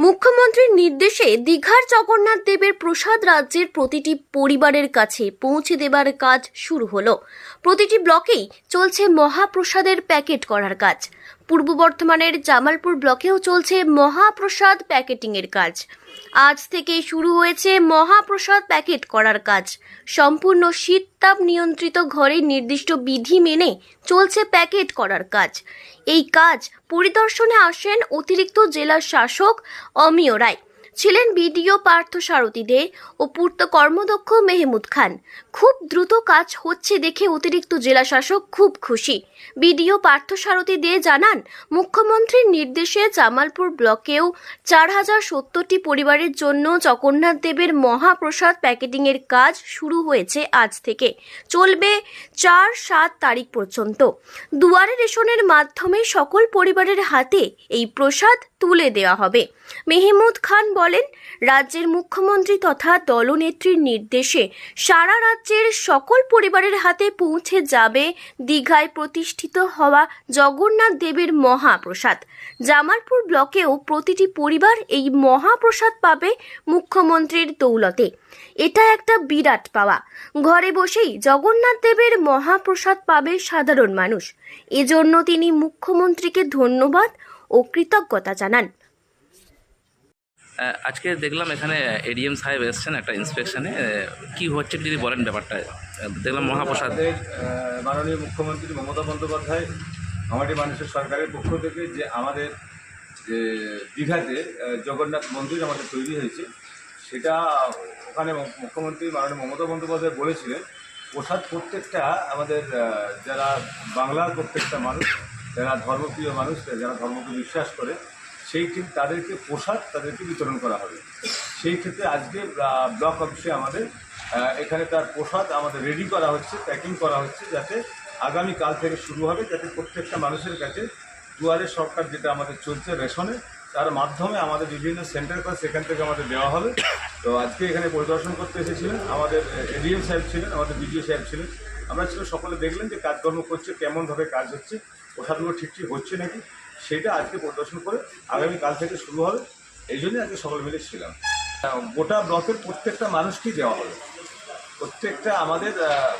মুখ্যমন্ত্রীর নির্দেশে দীঘার জগন্নাথ দেবের প্রসাদ রাজ্যের প্রতিটি পরিবারের কাছে পৌঁছে দেবার কাজ শুরু হলো। প্রতিটি ব্লকেই চলছে মহাপ্রসাদের প্যাকেট করার কাজ। পূর্ব বর্ধমানের জামালপুর ব্লকেও চলছে মহাপ্রসাদ প্যাকেটিংয়ের কাজ। আজ থেকে শুরু হয়েছে মহাপ্রসাদ প্যাকেট করার কাজ। সম্পূর্ণ শীত তাপ নিয়ন্ত্রিত ঘরে নির্দিষ্ট বিধি মেনে চলছে প্যাকেট করার কাজ। এই কাজ পরিদর্শনে আসেন অতিরিক্ত জেলা শাসক অমিয় রায়। ছিলেন বিডিও পার্থ সারথী দে ও পূর্ত কর্মদক্ষ মেহমুদ খান। খুব দ্রুত কাজ হচ্ছে দেখে অতিরিক্ত জেলা শাসক খুব খুশি। বিডিও পার্থ সারথী দে জানান, মুখ্যমন্ত্রীর নির্দেশে জামালপুর ব্লকেও চার হাজার সত্তরটি পরিবারের জন্য জগন্নাথ দেবের মহাপ্রসাদ প্যাকেটিংয়ের কাজ শুরু হয়েছে আজ থেকে। চলবে চার সাত তারিখ পর্যন্ত। দুয়ারে রেশনের মাধ্যমে সকল পরিবারের হাতে এই প্রসাদ তুলে দেওয়া হবে। মেহমুদ খান বলেন, রাজ্যের মুখ্যমন্ত্রী তথা দলনেত্রীর নির্দেশে সারা রাজ্যের সকল পরিবারের হাতে পৌঁছে যাবে দীঘায় প্রতিষ্ঠিত হওয়া জগন্নাথ দেবের মহাপ্রসাদ। জামালপুর ব্লকেও প্রতিটি পরিবার এই মহাপ্রসাদ পাবে মুখ্যমন্ত্রীর দৌলতে। এটা একটা বিরাট পাওয়া। ঘরে বসেই জগন্নাথ দেবের মহাপ্রসাদ পাবে সাধারণ মানুষ। এজন্য তিনি মুখ্যমন্ত্রীকে ধন্যবাদ ও কৃতজ্ঞতা জানান। আজকে দেখলাম এখানে এডিএম সাহেব এসছেন একটা ইন্সপেকশনে কি হচ্ছে যদি বলেন ব্যাপারটা? দেখলাম মহাপ্রসাদ। মাননীয় মুখ্যমন্ত্রী মমতা বন্দ্যোপাধ্যায় আমাদের মানুষের সরকারের পক্ষ থেকে যে আমাদের যে দীঘাতে জগন্নাথ মন্দির আমাদের তৈরি হয়েছে সেটা ওখানে মুখ্যমন্ত্রী মাননীয় মমতা বন্দ্যোপাধ্যায় বলেছিলেন প্রসাদ প্রত্যেকটা আমাদের যারা বাংলার প্রত্যেকটা মানুষ যারা ধর্মপ্রিয় মানুষ যারা ধর্মকে বিশ্বাস করে, সেই ঠিক তাদেরকে পোশাক তাদেরকে বিতরণ করা হবে। সেই ক্ষেত্রে আজকে ব্লক অফিসে আমাদের এখানে তার প্রসাদ আমাদের রেডি করা হচ্ছে প্যাকিং করা হচ্ছে যাতে আগামী কাল থেকে শুরু হবে, যাতে প্রত্যেকটা মানুষের কাছে দুয়ারে সরকার যেটা আমাদের চলছে রেশনে তার মাধ্যমে আমাদের বিভিন্ন সেন্টার করে সেখান থেকে আমাদের দেওয়া হবে। তো আজকে এখানে পরিদর্শন করতে এসেছিলেন আমাদের এডিএম সাহেব ছিলেন আমাদের বিডিও সাহেব ছিলেন। আমরা ছিল সকলে দেখলেন যে কাজকর্ম করছে কেমনভাবে কাজ হচ্ছে প্রসাদগুলো ঠিক ঠিক হচ্ছে নাকি সেটা আজকে পরিদর্শন করে আগামী কাল থেকে শুরু হবে। এই জন্যই আজকে সকলে মিলে ছিলাম। গোটা ব্লকের প্রত্যেকটা মানুষকেই দেওয়া হবে। প্রত্যেকটা আমাদের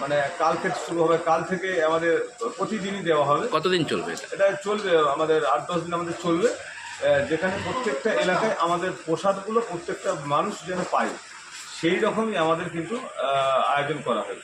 মানে কাল থেকে শুরু হবে কাল থেকে আমাদের প্রতিদিনই দেওয়া হবে। কতদিন চলবে এটা চলবে আমাদের আট দশ দিন আমাদের চলবে। যেখানে প্রত্যেকটা এলাকায় আমাদের প্রসাদগুলো প্রত্যেকটা মানুষ যেন পায়, সেই রকমই আমাদের কিন্তু আয়োজন করা হয়